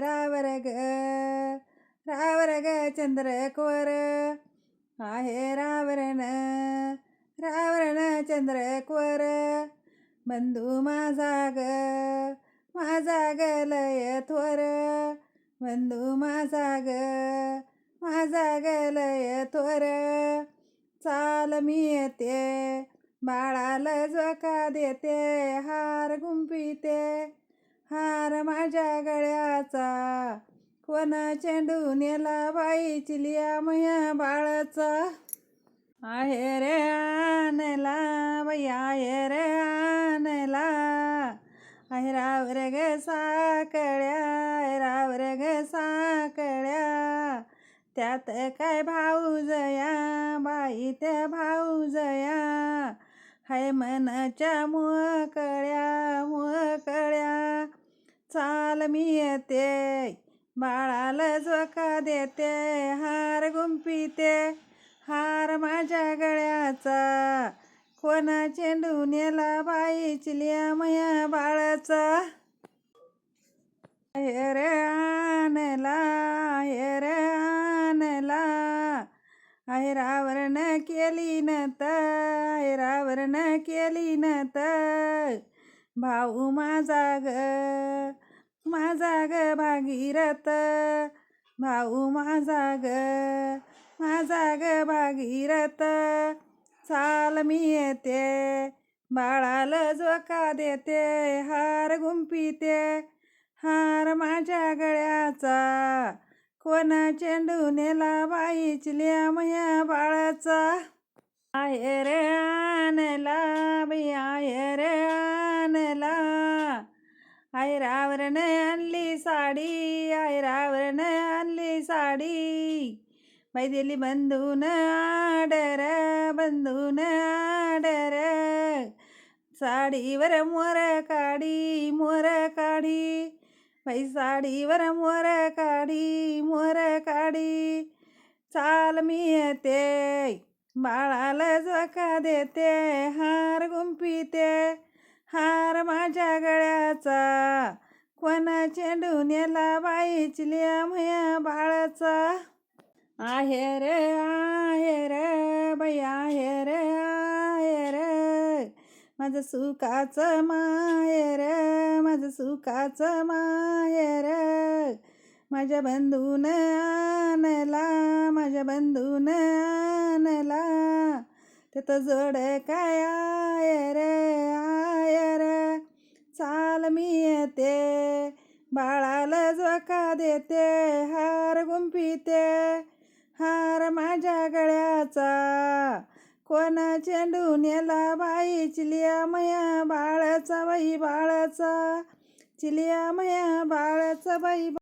रावर ग रावर ग चंद्र कोर. आहे रावरण रावरण चंद्र कोर. बंधू माझा ग माझा ग लय थोर. बंधू माझा ग माझा ग लय थोर. चाल मी येते बाळाला जोका देते हार गुंपीते हार माझ्या गळ्याचा. कोण चेंडू नेला बाई चिलिया मया बाळाचा. आहे रे आणला बाई आहे रे आणला. आहे राव रे ग साकड्या राव रे ग साकड्या त्यात काय भाऊजया बाई त्या भाऊजया हाय मनाच्या मोकळ्या मोकळ्या मी येते बाळाला झोका देते हार गुंपिते हार माझ्या गळ्याचा कोणा चेंडू नेला बाई चिलिया मया बाळाचा. हे रे आणला हे रे आणला. आहे रावरण केली न तर रावरण केली न भाऊ माझा ग माझा ग भागीरथ. भाऊ माझा ग माझा ग भागीरथ. चाल मी येते बाळाला झोका देते हार गुंपिते हार माझ्या गळ्याचा कोणा चेंडू नेला बाईचल्या मया बाळाचा. आहे रे आणला बाई आहे रे आणला आई रावरण साडी आई रावरण आणली साडी. बाई दिली बंधून आडर बंधून आडर. साडीवर मोर काढी मोर काढी बाई साडीवर मोर काढी मोर काढी चाल मी येते बाळाला झोका देते हार गुंपिते हार माझ्या गळ्याचा कोणा चेंडून नेला बाई चिलिया बाळाचा? आहे रे आहे रे बाई आहे रे आहे रे. माझं सुखाचं माहेर माझं सुखाचं माहेर माझ्या बंधून आणला माझ्या बंधून आणला. त्याचं जोड काय आय रे? आय मी येते. बाळाला झोका देते हार गुंपिते हार माझ्या गळ्याचा. कोणा चेंडू नेला बाई चिलिया मया बाळाचा बाई बाळाचा. चिलिया मया बाळाचा बाई